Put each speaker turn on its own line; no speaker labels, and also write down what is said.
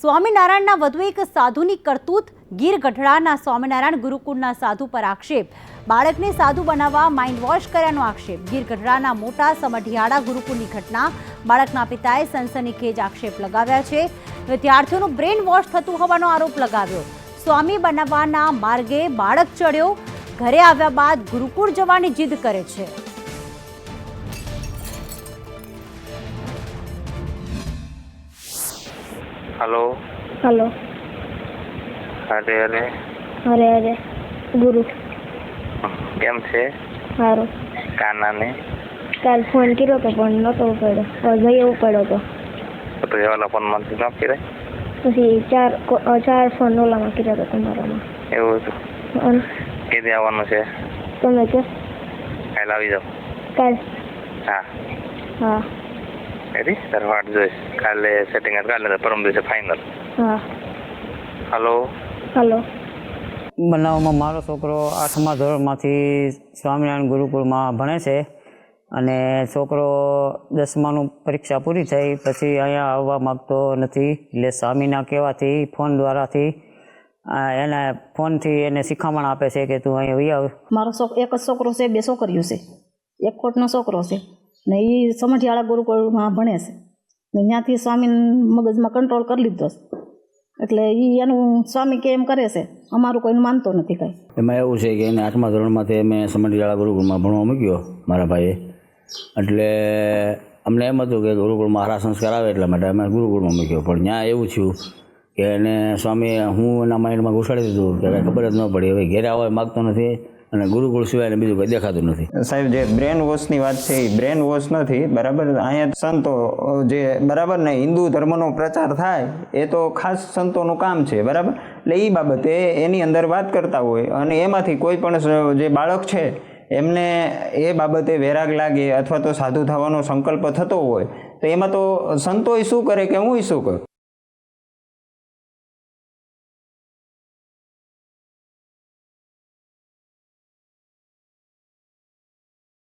સ્વામિનારાયણના વધુ એક સાધુની કરતૂત ગીર ગઢડાના સ્વામિનારાયણ ગુરુકુળના સાધુ પર આક્ષેપ. બાળકને સાધુ બનાવવા માઇન્ડ વોશ કર્યાનો આક્ષેપ. ગીર ગઢડાના મોટા સમઢિયાળા ગુરુકુળની ઘટના બાળકના પિતાએ સનસનીખેજ આક્ષેપ લગાવ્યા છે. વિદ્યાર્થીઓનું બ્રેન વોશ થતું હોવાનો આરોપ લગાવ્યો. સ્વામી બનાવવાના માર્ગે બાળક ચડ્યો. ઘરે આવ્યા બાદ ગુરુકુળ જવાની જીદ કરે છે.
હલો.
હલો.
અરે અરે
અરે અરે ગુરુ.
કેમ છે?
સારું
કાનાને?
કાલ ફોન કર્યો તો પણ નહોતો ઉપાડ્યો. હવે એવું પડ્યો તો.
તો તો ફોન ફોનમાંથી ન કરાય
પછી ચાર ચાર ફોન ઓલામાં કર્યો હતા તમારામાં.
એવું હતું કેદી આવવાનું છે.
તમે કે?
કાલ આવી જાઓ.
કાલ?
હા.
હા.
તારે વાટ જોઈશ કાલે સેટિંગ કાલે પરમ દિવસે ફાઇનલ
હા
હલો
હલો
બનાવમાં મારો છોકરો આઠમા ધોરણમાંથી સ્વામિનારાયણ ગુરુકુળમાં ભણે છે અને છોકરો દસમાનું પરીક્ષા પૂરી થઈ પછી અહીંયા આવવા માગતો નથી. એટલે સ્વામીના કહેવાથી ફોન દ્વારાથી એને ફોનથી એને શિખામણ આપે છે કે તું અહીંયા વહી આવ.
મારો એક જ છોકરો છે બે છોકરીઓ છે. એક કોટનો છોકરો છે. ને એ સમઢિયાળા ગુરુકુળમાં ભણે છે. ને ત્યાંથી સ્વામી મગજમાં કંટ્રોલ કરી લીધો છે. એટલે એ એનું સ્વામી કે એમ કરે છે, અમારું કોઈને માનતો નથી કાંઈ.
એમાં એવું છે કે એને આઠમા ધોરણમાંથી મેં સમઢિયાળા ગુરુકુળમાં ભણવા મૂક્યો મારા ભાઈએ. એટલે અમને એમ હતું કે ગુરુકુળમાં હારા સંસ્કાર આવે એટલા માટે અમે ગુરુકુળમાં મૂક્યો. પણ ત્યાં એવું થયું કે એને સ્વામી હું એના માઇન્ડમાં ઘુસાડી દીધું કે ખબર જ ન પડી. હવે ઘેરે આવવા માગતો નથી. અને ગુરુકુળ સિવાય બીજું કંઈ દેખાતું નથી.
સાહેબ, જે બ્રેન વોશની વાત છે, એ બ્રેન વોશ નથી, બરાબર? અહીંયા સંતો, જે બરાબર ને, હિન્દુ ધર્મનો પ્રચાર થાય, એ તો ખાસ સંતોનું કામ છે, બરાબર? એટલે એ બાબતે એની અંદર વાત કરતા હોય, અને એમાંથી કોઈ પણ જે બાળક છે, એમને એ બાબતે વેરાગ લાગે, અથવા તો સાધુ થવાનો સંકલ્પ થતો હોય, તો એમાં તો સંતોય શું કરે કે હું શું કરું?